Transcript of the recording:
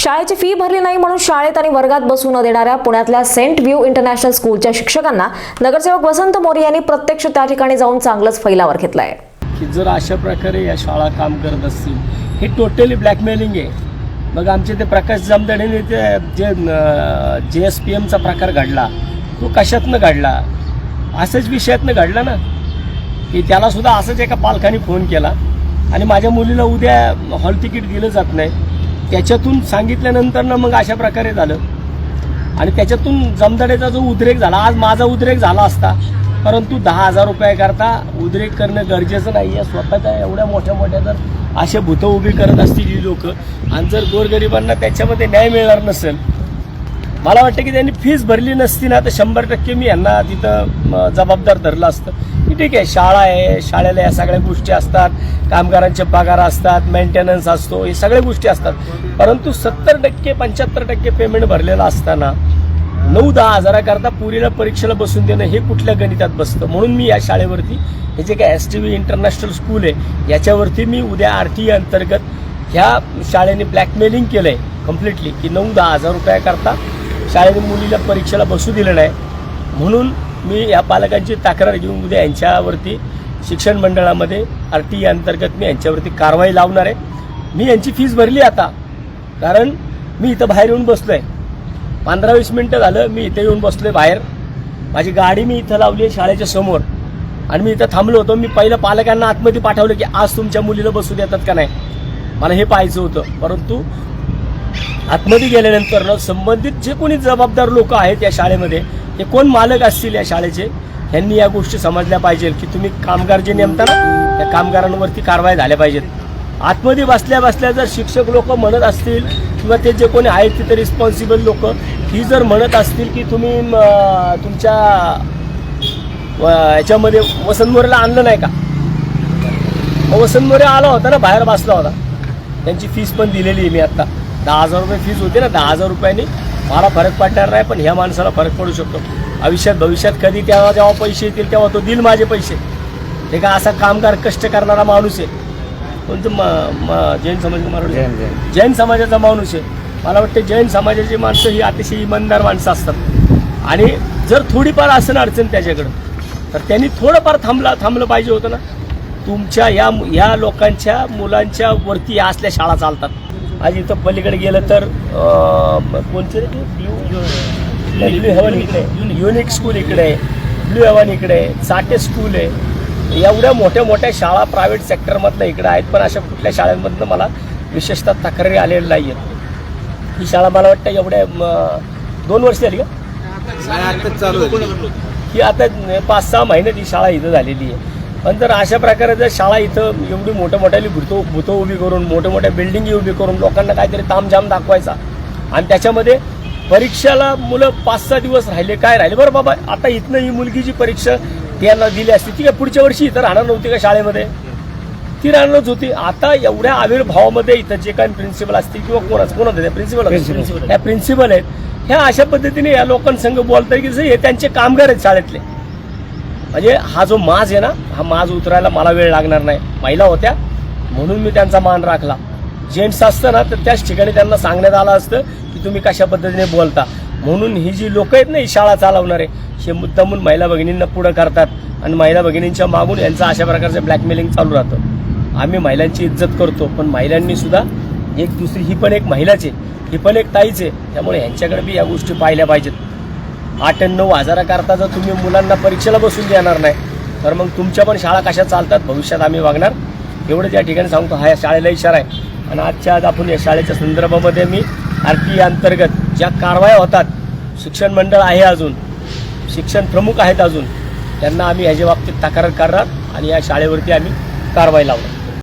शाळेची फी भरली नाही म्हणून शाळेत आणि वर्गात बसू न देणाऱ्या पुण्यातल्या सेंट व्ह्यू इंटरनॅशनल स्कूलच्या शिक्षकांना नगरसेवक वसंत मोरे यांनी प्रत्यक्ष त्या ठिकाणी जाऊन चांगलंच फैलावर घेतला आहे की जर अशा प्रकारे या शाळा काम करत असतील हे टोटली ब्लॅकमेलिंग आहे. मग आमचे ते प्रकाश जामदाडेने ते जे जे एस पी एमचा प्रकार घडला तो कशातनं घडला? असंच विषयातनं घडला ना. की त्याला सुद्धा असंच एका पालकाने फोन केला. आणि माझ्या मुलीला उद्या हॉल तिकीट दिलं जात नाही. त्याच्यातून सांगितल्यानंतर ना मग अशा प्रकारे झालं. आणि त्याच्यातून जमदाडेचा जो उद्रेक झाला आज माझा उद्रेक झाला असता परंतु दहा हजार रुपयाकरता उद्रेक करणं गरजेचं नाही आहे स्वतःच्या एवढ्या मोठ्या मोठ्या जर असे भूतं उभी करत असतील ही लोक आणि जर गोरगरिबांना त्याच्यामध्ये न्याय मिळणार नसेल मला वाटतं की त्यांनी फीज भरली नसती ना तर शंभर टक्के मी यांना तिथं जबाबदार धरलं असतं. ठीक आहे शाळा आहे शाळेला या सगळ्या गोष्टी असतात कामगारांचे पगार असतात मेंटेनन्स असतो हे सगळ्या गोष्टी असतात. परंतु सत्तर टक्के पंच्याहत्तर टक्के पेमेंट भरलेलं असताना नऊ दहा हजाराकरता पुरीला परीक्षेला बसून देणं हे कुठल्या गणितात बसतं? म्हणून मी या शाळेवरती हे जे काय S T V international school आहे याच्यावरती मी उद्या आर टी अंतर्गत ह्या शाळेने ब्लॅकमेलिंग केलं आहे कम्प्लिटली की नऊ दहा हजार रुपयाकरता शाळेने मुलीला परीक्षेला बसू दिलं नाही. म्हणून मी या पालकांची तक्रार घेऊन उद्या यांच्यावरती शिक्षण मंडळामध्ये आर टी अंतर्गत मी यांच्यावरती कारवाई लावणार आहे. मी यांची फीस भरली आता. कारण मी इथं बाहेर येऊन बसलो आहे पंधरा वीस मिनटं झालं मी इथे येऊन बसलो आहे बाहेर. माझी गाडी मी इथं लावली आहे शाळेच्या समोर. आणि मी इथं थांबलो होतो. मी पहिलं पालकांना आतमध्ये पाठवलं की आज तुमच्या मुलीला बसू देतात का नाही? मला हे पाहायचं होतं. परंतु आतमध्ये गेल्यानंतर संबंधित जे कोणी जबाबदार लोक आहेत या शाळेमध्ये हे कोण मालक असतील या शाळेचे? यांनी या गोष्टी समजल्या पाहिजे की तुम्ही कामगार जे नेमता ना त्या कामगारांवरती कारवाई झाल्या पाहिजेत. आतमध्ये बसल्या बसल्या जर शिक्षक लोक म्हणत असतील किंवा ते जे कोणी आहेत तिथे रिस्पॉन्सिबल लोक ही जर म्हणत असतील की तुम्ही तुमच्या याच्यामध्ये वसंत मोरेला आणलं नाही का? वसंत मोरे आला होता ना बाहेर बसला होता. त्यांची फीस पण दिलेली आहे मी आता. दहा हजार रुपये फीस होती ना दहा हजार रुपयांनी मला फरक पडणार नाही पण ह्या माणसाला फरक पडू शकतो. आयुष्यात भविष्यात कधी तेव्हा जेव्हा पैसे येतील तेव्हा तो दिल माझे पैसे. हे का असा कामगार कष्ट करणारा माणूस आहे? कोणतं म- जैन समाज मराठी जैन समाजाचा माणूस आहे. मला वाटतं जैन समाजाची माणसं ही अतिशय इमानदार माणसं असतात. आणि जर थोडीफार असेल अडचण त्याच्याकडं तर त्यांनी थोडंफार थांबला थांबलं पाहिजे होतं ना. तुमच्या या या लोकांच्या मुलांच्या वरती असल्या शाळा चालतात. आज इथं पलीकडे गेलं तर अं, कोणते? ब्ल्यू ब्ल्यू हेवन इकडे. युनिक स्कूल इकडे. आहे ब्ल्यू हेवन इकडे. आहे साठे स्कूल आहे. एवढ्या मोठ्या मोठ्या शाळा प्रायव्हेट सेक्टरमधनं इकडे आहेत पण अशा कुठल्या शाळांमधनं मला विशेषतः तक्रारी आलेल्या नाही आहेत ही शाळा मला वाटतं एवढ्या दोन वर्ष झाली का? ही आता पाच सहा महिन्यात ही शाळा इथं झालेली आहे. पण जर अशा प्रकारे जर शाळा इथं एवढी मोठ्या मोठ्याली भूतो भूतं उभी करून मोठ्या मोठ्या बिल्डिंगी उभी करून लोकांना काहीतरी तामझाम दाखवायचा. आणि त्याच्यामध्ये परीक्षाला मुलं पाच सहा दिवस राहिले काय राहिले? बरं बाबा आता इथनं ही मुलगी जी परीक्षा त्यांना दिली असती ती काय पुढच्या वर्षी इथं राहणार नव्हती का शाळेमध्ये? ती राहणारच होती. आता एवढ्या आविर्भावामध्ये इथं जे काही प्रिन्सिपल असतील किंवा कोणाच कोण होते प्रिन्सिपल त्या प्रिन्सिपल आहेत. ह्या अशा पद्धतीने या लोकांसंग बोलतात की हे त्यांचे कामगार आहेत शाळेतले. म्हणजे हा जो माज आहे ना हा माज उतरायला मला वेळ लागणार नाही. महिला होत्या म्हणून मी त्यांचा मान राखला. जेंट्स असतं ना तर त्याच ठिकाणी त्यांना सांगण्यात आलं असतं की तुम्ही कशा पद्धतीने बोलता. म्हणून ही जी लोक आहेत ना ही शाळा चालवणारे हे मुद्दामून महिला भगिनींना पुढं करतात. आणि महिला भगिनींच्या मागून यांचं अशा प्रकारचं ब्लॅकमेलिंग चालू राहतं. आम्ही महिलांची इज्जत करतो पण महिलांनी सुद्धा एक दुसरी ही पण एक महिलाचे आहे. ही पण एक ताईच आहे. त्यामुळे यांच्याकडे बी या गोष्टी पाहिल्या पाहिजेत. आठ आणि नऊ हजाराकरता जर तुम्ही मुलांना परीक्षेला बसून देणार नाही तर मग तुमच्या पण शाळा कशा चालतात भविष्यात आम्ही वागणार. एवढंच या ठिकाणी सांगतो हा या शाळेला इशारा आहे. आणि आजच्या आज आपण या शाळेच्या संदर्भामध्ये मी आर टी अंतर्गत ज्या कारवाया होतात शिक्षण मंडळ आहे अजून शिक्षण प्रमुख आहेत अजून त्यांना आम्ही ह्याच्या बाबतीत तक्रार करणार आणि या शाळेवरती आम्ही कारवाई लावणार.